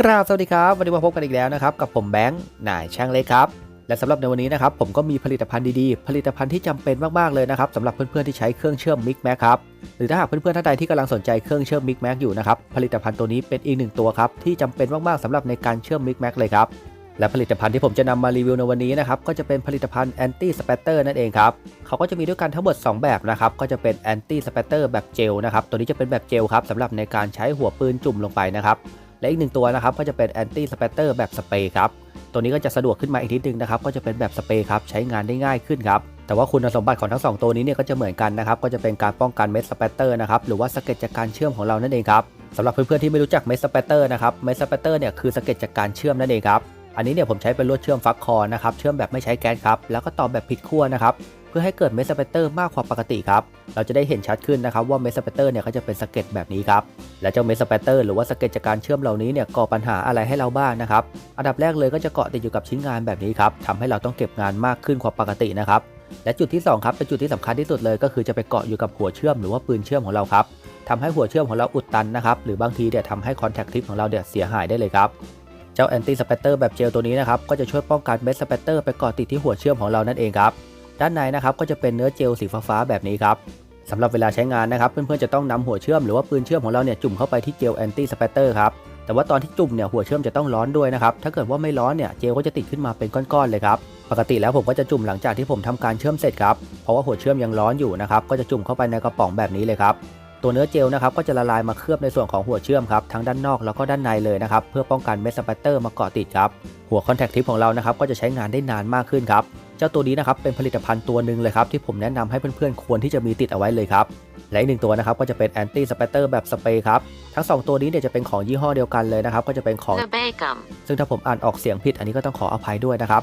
กราบสวัสดีครับ วันนี้มาพบกันอีกแล้วนะครับ กับผมแบงค์นายช่างเล็กครับ และสำหรับในวันนี้นะครับ ผมก็มีผลิตภัณฑ์ดีๆ ผลิตภัณฑ์ที่จำเป็นมากๆเลยนะครับสำหรับเพื่อนๆที่ใช้เครื่องเชื่อมมิกแม็กครับหรือถ้าหากเพื่อนๆท่านใดที่กำลังสนใจเครื่องเชื่อมมิกแม็กอยู่นะครับผลิตภัณฑ์ตัวนี้เป็นอีกหนึ่งตัวครับที่จำเป็นมากๆสำหรับในการเชื่อมมิกแม็กเลยครับและผลิตภัณฑ์ที่ผมจะนำมารีวิวในวันนี้นะครับก็จะเป็นผลิตภัณฑ์แอนตี้สเปเตอร์นั่นเองครับเขาก็จะมีด้วยกันทั้งหมด 2 แบบนะครับก็จะเป็นแอนตี้สเปเตอร์แบบเจลนะครับตัวนี้จะเป็นแบบเจลครับสำหรับในการใช้หัวปืนจุ่มลงไปนะครับ และอีกหนึ่งตัวนะครับก็จะเป็นแอนตี้สเปเตอร์แบบสเปรย์ครับตัวนี้ก็จะสะดวกขึ้นมาอีกนิดนึงนะครับก็จะเป็นแบบสเปรย์ครับใช้งานได้ง่ายขึ้นครับแต่ว่าคุณสมบัติของทั้งสองตัวนี้เนี่ยก็จะเหมือนกันนะครับก็จะเป็นการป้องกันเม็ดสเปเตอร์นะครับหรือว่าสะเก็ดจากการเชื่อมของเรานั่นเองครับสำหรับเพื่อนๆที่ไม่รู้จักเม็ดสเปเตอร์นะครับเม็ดสเปเตอร์เนี่ยคือสะเก็ดจากการเชื่อมนั่นเองครับอันนี้เนี่ยผมใช้เป็นลวดเชื่อมฟักคอนะครับเชื่อมแบบไม่ใช้แก๊สครับแล้วก็ต่อแบบผิดขั้วนะครับ พื่อให้เกิดเมสสเปเตอร์มากกว่าปกติครับ เราจะได้เห็นชัดขึ้นนะครับว่าเมสสเปเตอร์เนี่ยเขาจะเป็นสเก็ดแบบนี้ครับ และเจ้าเมสสเปเตอร์หรือว่าสเก็ดจากการเชื่อมเหล่านี้เนี่ยก่อปัญหาอะไรให้เราบ้างนะครับ อันดับแรกเลยก็จะเกาะติดอยู่กับชิ้นงานแบบนี้ครับทำให้เราต้องเก็บงานมากขึ้นกว่าปกตินะครับ และจุดที่สองครับเป็นจุดที่สำคัญที่สุดเลยก็คือจะไปเกาะอยู่กับหัวเชื่อมหรือว่าปืนเชื่อมของเราครับทำให้หัวเชื่อมของเราอุดตันนะครับหรือบางทีเนี่ยทำให้คอนแทคทิปของเราเนี่ยเสียหายได้เลยครับเจ้าแอนตี้สเปเตอร์แบบเจลตัวนี้นะครับ ก็จะช่วยป้องกันเม็ดสเปเตอร์ไปเกาะติดที่หัวเชื่อมของเรานั่นเองครับ ด้านในนะครับก็จะเป็นเนื้อเจลสีฟ้าๆแบบนี้ครับสำหรับเวลาใช้งานนะครับเพื่อนๆจะต้องนำหัวเชื่อมหรือว่าปืนเชื่อมของเราเนี่ยจุ่มเข้าไปที่เจลแอนตี้สเปเตอร์ครับแต่ว่าตอนที่จุ่มเนี่ยหัวเชื่อมจะต้องร้อนด้วยนะครับถ้าเกิดว่าไม่ร้อนเนี่ยเจลก็จะติดขึ้นมาเป็นก้อนๆเลยครับปกติแล้วผมก็จะจุ่มหลังจากที่ผมทำการเชื่อมเสร็จครับเพราะว่าหัวเชื่อมยังร้อนอยู่นะครับก็จะจุ่มเข้าไปในกระป๋องแบบนี้เลยครับตัวเนื้อเจลนะครับก็จะละลายมาเคลือบในส่วนของหัวเชื่อมครับทั้งด้านนอกแล้วก็ด้านในเลยนะครับเพื่อป้องกันเม็ดสเปเตอร์มาเกาะติดครับหัวคอนแทคทิปของเรานะครับก็จะใช้งานได้นานมากขึ้นครับ เจ้าตัวนี้นะครับเป็นผลิตภัณฑ์ตัวหนึ่งเลยครับที่ผมแนะนำให้เพื่อนๆควรที่จะมีติดเอาไว้เลยครับและอีกหนึ่งตัวนะครับก็จะเป็นแอนตี้สเปเตอร์แบบสเปรย์ครับทั้งสองตัวนี้เนี่ยจะเป็นของยี่ห้อเดียวกันเลยนะครับก็จะเป็นของ The Bacum. ซึ่งถ้าผมอ่านออกเสียงผิดอันนี้ก็ต้องขออภัยด้วยนะครับ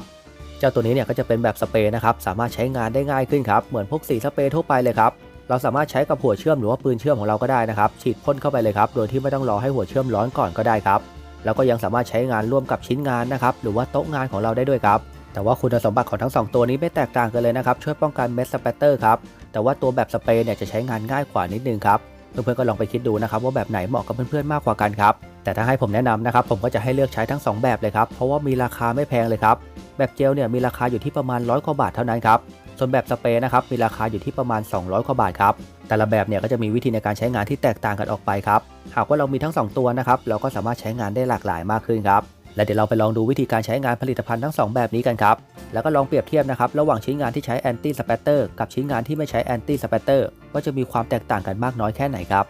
เจ้าตัวนี้เนี่ยก็จะเป็นแบบสเปรย์นะครับสามารถใช้งานได้ง่ายขึ้นครับเหมือนพวกสีสเปรย์ทั่วไปเลยครับเราสามารถใช้กับหัวเชื่อมหรือว่าปืนเชื่อมของเราก็ได้นะครับฉีดพ่นเข้าไปเลยครับโดยที่ไม่ต้องรอให้หัวเชื่อมร้อนก่อนก็ได้ครับแล้วก็ยังสามารถใช้งานร่วมกับชิ้นงานนะครับหรือว่าโต๊ะงานของเราได้ด้วยครับ แต่ว่าคุณสมบัติของทั้งสองตัวนี้ไม่แตกต่างกันเลยนะครับ ช่วยป้องกันเม็ดสเปเตอร์ครับ แต่ว่าตัวแบบสเปรย์เนี่ยจะใช้งานง่ายกว่านิดนึงครับ เพื่อนๆก็ลองไปคิดดูนะครับว่าแบบไหนเหมาะกับเพื่อนๆมากกว่ากันครับ แต่ถ้าให้ผมแนะนำนะครับผมก็จะให้เลือกใช้ทั้ง 2 แบบเลยครับ เพราะว่ามีราคาไม่แพงเลยครับ แบบเจลเนี่ยมีราคาอยู่ที่ประมาณร้อยกว่าบาทเท่านั้นครับ ส่วนแบบสเปรย์นะครับมีราคาอยู่ที่ประมาณ 200กว่าบาทครับ แต่ละแบบเนี่ยก็จะมีวิธีในการใช้งานที่แตกต่างกันออกไปครับ หากว่าเรามีทั้ง 2 ตัวนะครับเราก็สามารถใช้งานได้หลากหลายมากขึ้นครับ และเดี๋ยวเราไปลองดูวิธีการใช้งานผลิตภัณฑ์ทั้ง 2 แบบนี้กันครับ แล้วก็ลองเปรียบเทียบนะครับระหว่างชิ้นงานที่ใช้แอนตี้สเปเตอร์กับชิ้นงานที่ไม่ใช้แอนตี้สเปเตอร์ว่าจะมีความแตกต่างกันมากน้อยแค่ไหนครับ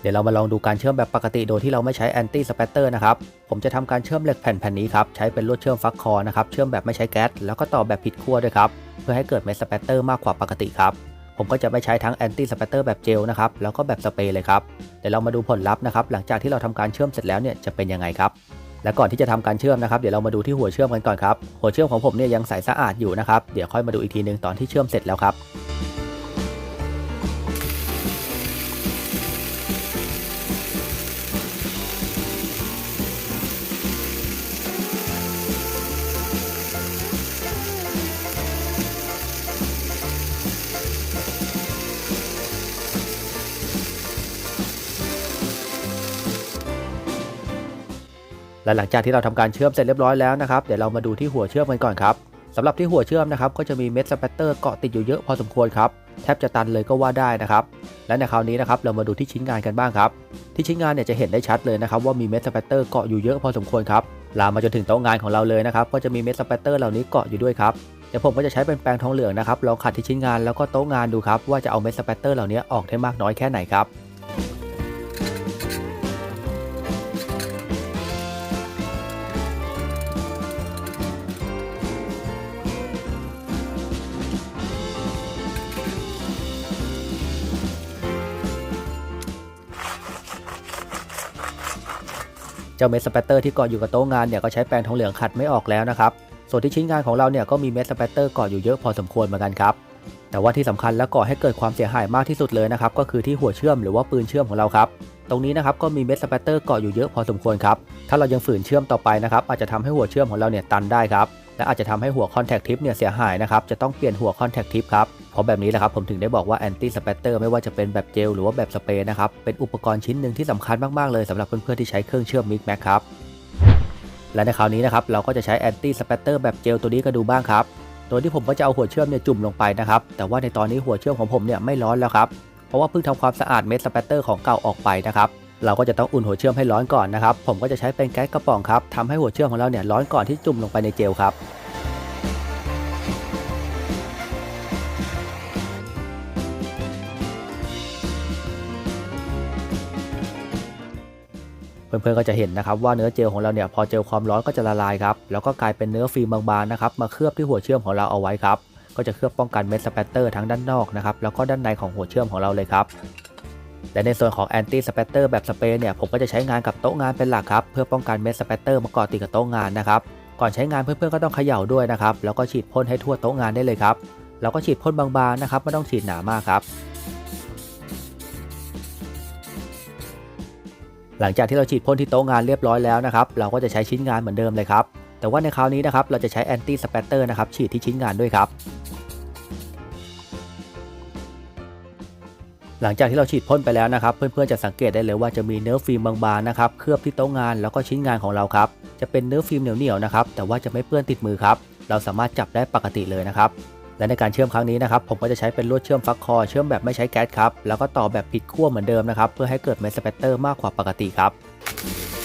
เดี๋ยวเรามาลองดูการเชื่อมแบบปกติโดยที่เราไม่ใช้แอนตี้สเปเตอร์นะครับ ผมจะทำการเชื่อมเหล็กแผ่นแผ่นนี้ครับใช้เป็นลวดเชื่อมฟักคอนะครับเชื่อมแบบไม่ใช้แก๊สแล้วก็ต่อแบบผิดขั้วด้วยครับเพื่อให้เกิดเม็ดสเปเตอร์มากกว่าปกติครับ ผมก็จะไม่ใช้ทั้งแอนตี้สเปเตอร์แบบเจลนะครับ แล้วก็แบบสเปรย์เลยครับ เดี๋ยวเรามาดูผลลัพธ์นะครับ หลังจากที่เราทำการเชื่อมเสร็จแล้วเนี่ยจะเป็นยังไงครับ และก่อนที่จะทำการเชื่อมนะครับ เดี๋ยวเรามาดูที่หัวเชื่อมกันก่อนครับ หัวเชื่อมของผมเนี่ยยังใสสะอาดอยู่นะครับ เดี๋ยวค่อยมาดูอีกทีหนึงตอนที่เชื่อมเสร็จแล้วครับ และหลังจากที่เราทำการเชื่อมเสร็จเรียบร้อยแล้วนะครับเดี๋ยวเรามาดูที่หัวเชื่อมกันก่อนครับสำหรับที่หัวเชื่อมนะครับก็จะมีเม็ดสเปเตอร์เกาะติดอยู่เยอะพอสมควรครับแทบจะตันเลยก็ว่าได้นะครับและในคราวนี้นะครับเรามาดูที่ชิ้นงานกันบ้างครับที่ชิ้นงานเนี่ยจะเห็นได้ชัดเลยนะครับว่ามีเม็ดสเปเตอร์เกาะอยู่เยอะพอสมควรครับลามมาจนถึงโต๊ะงานของเราเลยนะครับก็จะมีเม็ดสเปเตอร์เหล่านี้เกาะอยู่ด้วยครับเดี๋ยวผมก็จะใช้เป็นแปรงทองเหลืองนะครับลองขัดที่ชิ้นงานแล้วก็โต๊ะงานดูครับว่าจะเอาเม็ดสเปเตอร์เหล่านี้ออกได้มากน้อยแค่ไหนครับ เจ้าเม็ดสเปเตอร์ที่เกาะอยู่กับโต๊ะงานเนี่ยก็ใช้แปรงทองเหลืองขัดไม่ออกแล้วนะครับ ส่วนที่ชิ้นงานของเราเนี่ยก็มีเม็ดสเปเตอร์เกาะอยู่เยอะพอสมควรเหมือนกันครับ แต่ว่าที่สำคัญและก่อให้เกิดความเสียหายมากที่สุดเลยนะครับก็คือที่หัวเชื่อมหรือว่าปืนเชื่อมของเราครับตรงนี้นะครับก็มีเม็ดสเปเตอร์เกาะอยู่เยอะพอสมควรครับถ้าเรายังฝืนเชื่อมต่อไปนะครับอาจจะทำให้หัวเชื่อมของเราเนี่ยตันได้ครับ และอาจจะทำให้หัวคอนแทคทิปเนี่ยเสียหายนะครับ จะต้องเปลี่ยนหัวคอนแทคทิปครับ เพราะแบบนี้แหละครับผมถึงได้บอกว่าแอนตี้สเปเตอร์ไม่ว่าจะเป็นแบบเจลหรือว่าแบบสเปรย์นะครับ เป็นอุปกรณ์ชิ้นหนึ่งที่สำคัญมาก ๆ เลยสำหรับเพื่อนๆที่ใช้เครื่องเชื่อมมิกแม็กครับ และในคราวนี้นะครับเราก็จะใช้แอนตี้สเปเตอร์แบบเจลตัวนี้ก็ดูบ้างครับโดยที่ผมก็จะเอาหัวเชื่อมเนี่ยจุ่มลงไปนะครับ แต่ว่าในตอนนี้หัวเชื่อมของผมเนี่ยไม่ร้อนแล้วครับ เพราะว่าเพิ่งทำความสะอาดเม็ดสเปเตอร์ของเก่าออกไปนะครับ เราก็จะต้องอุ่นหัวเชื่อมให้ร้อนก่อนนะครับ ผมก็จะใช้เป็นแก๊สกระป๋องครับทำให้หัวเชื่อมของเราเนี่ยร้อนก่อนที่จุ่มลงไปในเจลครับเพื่อนๆก็จะเห็นนะครับว่าเนื้อเจลของเราเนี่ยพอเจอความร้อนก็จะละลายครับแล้วก็กลายเป็นเนื้อฟิล์มบางๆนะครับมาเคลือบที่หัวเชื่อมของเราเอาไว้ครับก็จะเคลือบป้องกันเม็ดสเปตเตอร์ทั้งด้านนอกนะครับแล้วก็ด้านในของหัวเชื่อมของเราเลยครับ และในส่วนของแอนตี้สเปตเตอร์แบบสเปรย์เนี่ยผมก็จะใช้งานกับโต๊ะงานเป็นหลักครับ เพื่อป้องกันเม็ดสเปตเตอร์มาเกาะติดกับโต๊ะงานนะครับ ก่อนใช้งานเพื่อนๆก็ต้องเขย่าด้วยนะครับ แล้วก็ฉีดพ่นให้ทั่วโต๊ะงานได้เลยครับแล้วก็ฉีดพ่นบางๆนะครับไม่ต้องฉีดหนามากครับ หลังจากที่เราฉีดพ่นที่โต๊ะงานเรียบร้อยแล้วนะครับเราก็จะใช้ชิ้นงานเหมือนเดิมเลยครับแต่ว่าในคราวนี้นะครับเราจะใช้แอนตี้สเปตเตอร์นะครับฉีดที่ชิ้นงานด้วยครับ หลังจากที่เราฉีดพ่นไปแล้วนะครับ เพื่อนๆจะสังเกตได้เลยว่าจะมีเนื้อฟิล์มบางๆนะครับเคลือบที่โต๊ะงานแล้วก็ชิ้นงานของเราครับจะเป็นเนื้อฟิล์มเหนียวๆนะครับแต่ว่าจะไม่เปื้อนติดมือครับเราสามารถจับได้ปกติเลยนะครับและในการเชื่อมครั้งนี้นะครับผมก็จะใช้เป็นลวดเชื่อมฟักคอเชื่อมแบบไม่ใช้แก๊สครับแล้วก็ต่อแบบผิดขั้วเหมือนเดิมนะครับเพื่อให้เกิดเมสสเปตเตอร์มากกว่าปกติครับ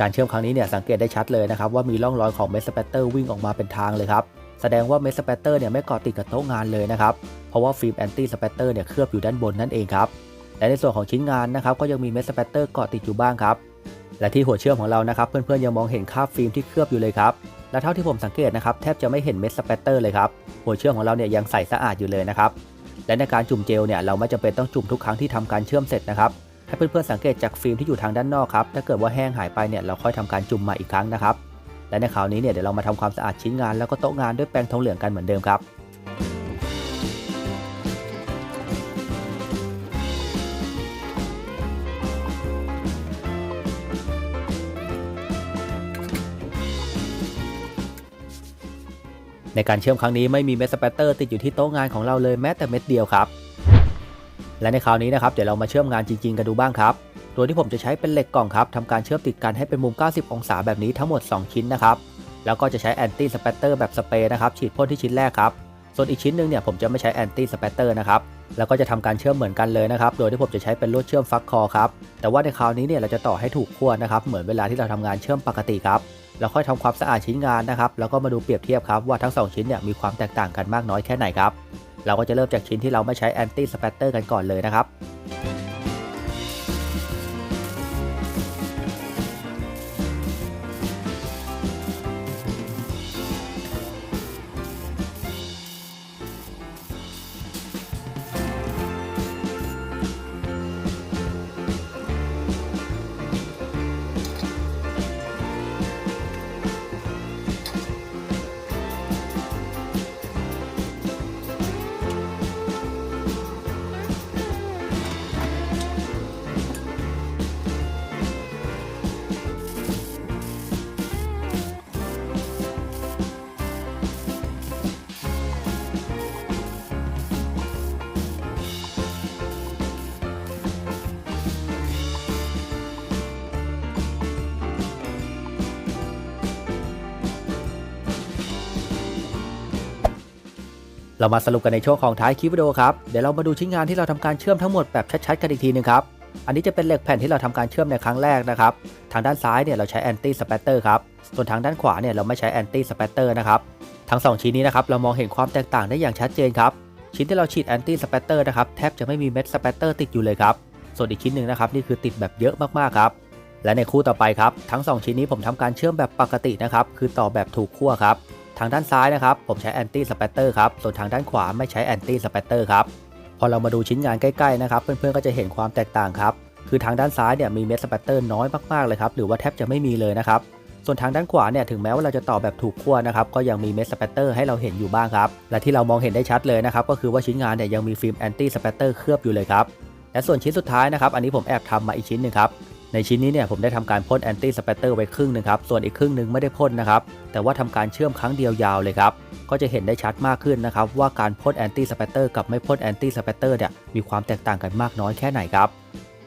การเชื่อมครั้งนี้เนี่ยสังเกตได้ชัดเลยนะครับว่ามีร่องรอยของเมสเปเตอร์วิ่งออกมาเป็นทางเลยครับแสดงว่าเมสเปเตอร์เนี่ยไม่เกาะติดกับโต๊ะงานเลยนะครับเพราะว่าฟิล์มแอนตี้สเปเตอร์เนี่ยเคลือบอยู่ด้านบนนั่นเองครับและในส่วนของชิ้นงานนะครับก็ยังมีเมสเปเตอร์เกาะติดอยู่บ้างครับและที่หัวเชื่อมของเรานะครับเพื่อนๆยังมองเห็นคราบฟิล์มที่เคลือบอยู่เลยครับและเท่าที่ผมสังเกตนะครับแทบจะไม่เห็นเมสสเปเตอร์เลยครับหัวเชื่อมของเราเนี่ยยังใสสะอาดอยู่เลยนะครับและในการจุ่มเจลเนี่ยเราไม่จำเป็นต้องจุ่มทุกครั้งที่ทำการเชื่อมเสร็จนะครับ ให้เพื่อนๆสังเกตจากฟิล์มที่อยู่ทางด้านนอกครับถ้าเกิดว่าแห้งหายไปเนี่ยเราค่อยทำการจุ่มมาอีกครั้งนะครับและในคราวนี้เนี่ยเดี๋ยวเรามาทำความสะอาดชิ้นงานแล้วก็โต๊ะงานด้วยแปรงทองเหลืองกันเหมือนเดิมครับในการเชื่อมครั้งนี้ไม่มีเม็ดสเปตเตอร์ติดอยู่ที่โต๊ะงานของเราเลยแม้แต่เม็ดเดียวครับ และในคราวนี้นะครับเดี๋ยวเรามาเชื่อมงานจริงๆกันดูบ้างครับโดยที่ผมจะใช้เป็นเหล็กกล่องครับทำการเชื่อมติดกันให้เป็นมุม 90 องศาแบบนี้ทั้งหมด 2 ชิ้นนะครับแล้วก็จะใช้แอนตี้สเปตเตอร์แบบสเปรย์นะครับฉีดพ่นที่ชิ้นแรกครับส่วนอีกชิ้นหนึ่งเนี่ยผมจะไม่ใช้แอนตี้สเปตเตอร์นะครับแล้วก็จะทำการเชื่อมเหมือนกันเลยนะครับโดยที่ผมจะใช้เป็นลวดเชื่อมฟักคอครับแต่ว่าในคราวนี้เนี่ยเราจะต่อให้ถูกขั้วนะครับเหมือนเวลาที่เราทำงานเชื่อมปกติครับแล้วค่อยทำความสะอาดชิ้นงานนะครับแล้วก็มาดูเปรียบเทียบครับว่าทั้ง 2 ชิ้นเนี่ยมีความแตกต่างกันมากน้อยแค่ไหนครับ เราก็จะเริ่มจากชิ้นที่เราไม่ใช้แอนตี้สเปตเตอร์กันก่อนเลยนะครับ เรามาสรุปกันในช่วงของท้ายคลิปวิดีโอครับเดี๋ยวเรามาดูชิ้นงานที่เราทำการเชื่อมทั้งหมดแบบชัดๆกันอีกทีหนึงครับอันนี้จะเป็นเหล็กแผ่นที่เราทำการเชื่อมในครั้งแรกนะครับทางด้านซ้ายเนี่ยเราใช้แอนตี้สเปตเตอร์ครับส่วนทางด้านขวาเนี่ยเราไม่ใช้แอนตี้สเปตเตอร์นะครับทั้งสองชิ้นนี้นะครับเรามองเห็นความแตกต่างได้อย่างชัดเจนครับชิ้นที่เราฉีดแอนตี้สเปตเตอร์นะครับแทบจะไม่มีเม็ดสเปตเตอร์ติดอยู่เลยครับส่วนอีกชิ้นหนึ่งนะครับนี่คือติดแบบเยอะมากๆครับและในคู่ต่อไปครับทั้ง 2 ชิ้นนี้ผมทำการเชื่อมแบบปกตินะครับคือต่อแบบถูกขั้วครับางด้านซ้ายนะครับ ผมใช้แอนตี้สเปตเตอร์ครับ ส่วนทางด้านขวาไม่ใช้แอนตี้สเปตเตอร์ครับ พอเรามาดูชิ้นงานใกล้ๆนะครับ เพื่อนๆก็จะเห็นความแตกต่างครับ คือทางด้านซ้ายเนี่ยมีเม็ดสเปตเตอร์น้อยมากๆเลยครับ หรือว่าแทบจะไม่มีเลยนะครับ ส่วนทางด้านขวาเนี่ยถึงแม้ว่าเราจะต่อแบบถูกขั้วนะครับ ก็ยังมีเมสสเปเตอร์ให้เราเห็นอยู่บ้างครับ และที่เรามองเห็นได้ชัดเลยนะครับ ก็คือว่าชิ้นงานเนี่ยยังมีฟิล์มแอนตี้สเปเตอร์เคลือบอยู่เลยครับ และส่วนชิ้นสุดท้ายนะครับ อันนี้ผมแอบทำมาอีกชิ้นนึงครับ ในชิ้นนี้เนี่ยผมได้ทำการพ่นแอนตี้สเปเตอร์ไว้ครึ่งหนึงครับ ส่วนอีกครึ่งหนึ่งไม่ได้พ่นนะครับ แต่ว่าทำการเชื่อมครั้งเดียวยาวเลยครับ ก็จะเห็นได้ชัดมากขึ้นนะครับ ว่าการพ่นแอนตี้สเปเตอร์กับไม่พ่นแอนตี้สเปเตอร์เนี่ยมีความแตกต่างกันมากน้อยแค่ไหนครับ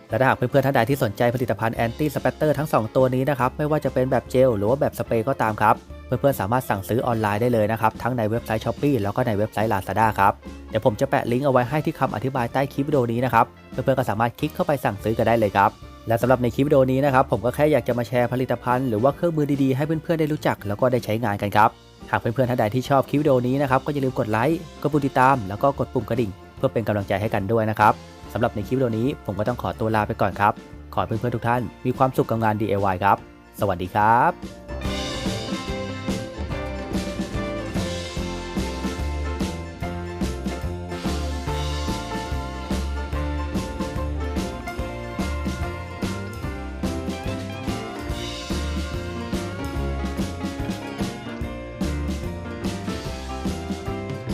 และถ้าหากเพื่อนๆท่านใดที่สนใจผลิตภัณฑ์แอนตี้สเปเตอร์ทั้ง 2 ตัวนี้นะครับ ไม่ว่าจะเป็นแบบเจลหรือว่าแบบสเปรย์ก็ตามครับ เพื่อนๆสามารถสั่งซื้อออนไลน์ได้เลยนะครับ ทั้งในเว็บไซต์ s h อ p e e แล้วก็ในเว็บไซต์ Lazada ครับ เดี๋ยวผมจะแปะลิงก์เอาไว้ให้ที่คำอธิบายใต้คลิปวิดีโอนี้นะครับ เพื่อนๆก็สามารถคลิกเข้าไปสั่งซื้อกันได้เลยครับ และสำหรับในคลิปวิดีโอนี้นะครับผมก็แค่อยากจะมาแชร์ผลิตภัณฑ์หรือว่าเครื่องมือดีๆให้เพื่อนๆได้รู้จัก แล้วก็ได้ใช้งานกันครับหากเพื่อนๆท่านใดที่ชอบคลิปวิดีโอนี้นะครับก็อย่าลืมกดไลค์กดปุ่มติดตาม แล้วก็กดปุ่มกระดิ่ง เพื่อเป็นกำลังใจให้กันด้วยนะครับสำหรับในคลิปวิดีโอนี้ผมก็ต้องขอตัวลาไปก่อนครับขอให้เพื่อนๆทุกท่านมีความสุขกับงาน DIY ครับ สวัสดีครับ